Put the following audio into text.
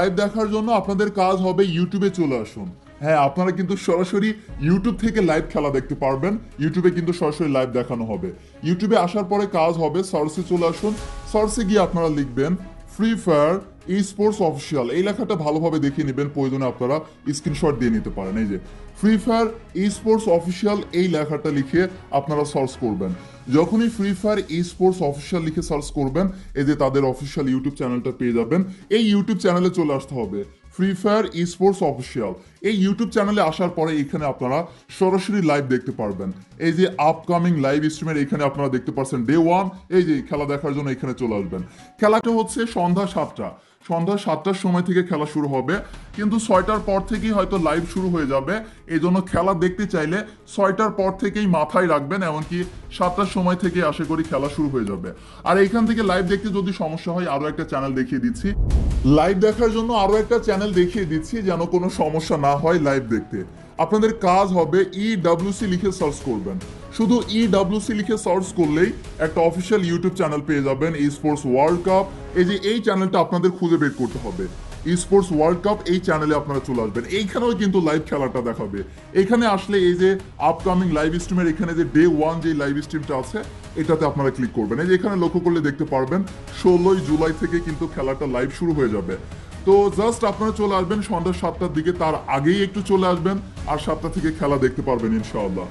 Live দেখার জন্য আপনাদের কাজ হবে ইউটিউবে চলে আসুন। হ্যাঁ আপনারা কিন্তু সরাসরি ইউটিউব থেকে লাইভ খেলা দেখতে পারবেন। ইউটিউবে কিন্তু সরাসরি লাইভ দেখানো হবে। ইউটিউবে আসার পরে কাজ হবে সার্চে চলে আসুন। সর্সে গিয়ে আপনারা লিখবেন free fire esports official এই লেখাটা ভালোভাবে দেখিয়ে নেবেন, প্রয়োজনে আপনারা স্ক্রিনশট দিয়ে নিতে পারেন। এই যে free fire esports official এই লেখাটা লিখে আপনারা সার্চ করবেন। যখনই free fire esports official লিখে সার্চ করবেন, এই যে তাদের অফিসিয়াল ইউটিউব চ্যানেলটা পেয়ে যাবেন। এই ইউটিউব চ্যানেলে চলে আসতে হবে free fire esports official এই ইউটিউব চ্যানেলে আসার পরে এখানে আপনারা সরাসরি লাইভ দেখতে পারবেন। এই যে আপকামিং লাইভ স্ট্রিমের এখানে আপনারা দেখতে পাচ্ছেন ডে ওয়ান এই যে খেলা দেখার জন্য এখানে চলে আসবেন। খেলাটা হচ্ছে সন্ধ্যা সাতটা। সন্ধ্যা সাতটার সময় থেকে খেলা শুরু হবে। কিন্তু ছয়টার পর থেকেই হয়তো লাইভ শুরু হয়ে যাবে। এই জন্য খেলা দেখতে চাইলে ছয়টার পর থেকেই মাথায় রাখবেন, এমনকি সাতটার সময় থেকে আশা করি খেলা শুরু হয়ে যাবে। আর এখান থেকে লাইভ দেখতে যদি সমস্যা হয়, আরও একটা চ্যানেল দেখিয়ে দিচ্ছি। লাইভ দেখার জন্য আরও একটা চ্যানেল দেখিয়ে দিচ্ছি, যেন কোনো সমস্যা না হয় লাইভ দেখতে। আপনাদের কাজ হবে ই ডাব্লিউসি লিখে সার্চ করবেন। শুধু ই ডাব্লিউসি লিখে সার্চ করলেই একটা অফিসিয়াল ইউটিউব চ্যানেল পেয়ে যাবেন ই স্পোর্টস ওয়ার্ল্ড কাপ এই যে এই চ্যানেলটা আপনাদের খুঁজে বের করতে হবে। ই স্পোর্টস ওয়ার্ল্ড কাপ এই চ্যানেলে আপনারা চলে আসবেন। এইখানেও কিন্তু লাইভ খেলাটা দেখাবে। এখানে আসলে এই যে আপকামিং লাইভ স্ট্রিমের এখানে যে ডে ওয়ান যে লাইভ স্ট্রিমটা আছে, এটাতে আপনারা ক্লিক করবেন। এই যে এখানে লক্ষ্য করলে দেখতে পারবেন, ষোলোই জুলাই থেকে কিন্তু খেলাটা লাইভ শুরু হয়ে যাবে। তো জাস্ট আপনারা চলে আসবেন সন্ধ্যা সাতটার দিকে, তার আগেই একটু চলে আসবেন, আর সাতটা থেকে খেলা দেখতে পারবেন ইনশাআল্লাহ।